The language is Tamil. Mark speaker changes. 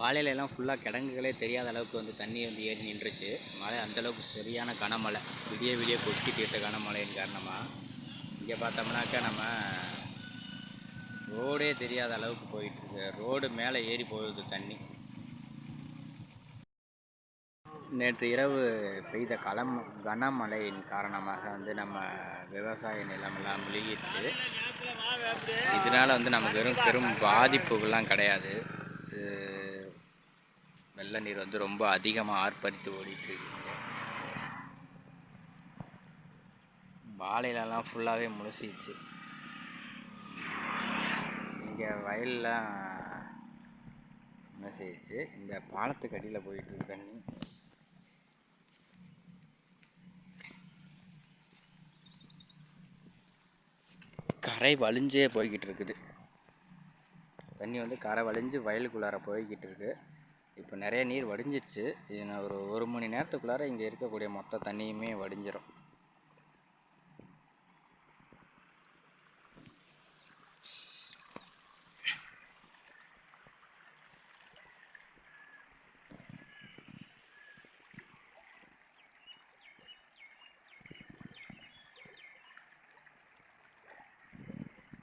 Speaker 1: வாழையில எல்லாம் ஃபுல்லாக கிடங்குகளே தெரியாத அளவுக்கு வந்து தண்ணி வந்து ஏறி நின்றுச்சு. மழை அந்தளவுக்கு சரியான கனமழை. விடிய விடிய கொட்டி தீர்த்த கனமழையின் காரணமாக இங்கே பார்த்தோம்னாக்கா நம்ம ரோடே தெரியாத அளவுக்கு போயிட்டுருக்கு. ரோடு மேலே ஏறி போகுது தண்ணி. நேற்று இரவு பெய்த களம் கனமழையின் காரணமாக வந்து நம்ம விவசாய நிலமெல்லாம் முழுகிடுச்சு இதனால் வந்து நமக்கு வெறும் பெரும் பாதிப்புகள்லாம் கிடையாது. வெள்ள நீர் வந்து ரொம்ப அதிகமாக ஆர்ப்பரித்து ஓடிட்டு இருக்கு வாழையிலலாம் ஃபுல்லாகவே முழுசிடுச்சு இங்கே வயல்லாம் முழுசிடுச்சு இந்த பாலத்துக்கு அடியில் போயிட்டுருக்கு தண்ணி. கரை வலிஞ்சே போய்கிட்டு இருக்குது தண்ணி வந்து கரை வலிஞ்சு வயலுக்குள்ளார போய்கிட்டு இருக்குது இப்போ நிறைய நீர் வடிஞ்சிச்சு இது நான் ஒரு ஒரு மணி நேரத்துக்குள்ளார இங்கே இருக்கக்கூடிய மொத்த தண்ணியுமே வடிஞ்சிடும்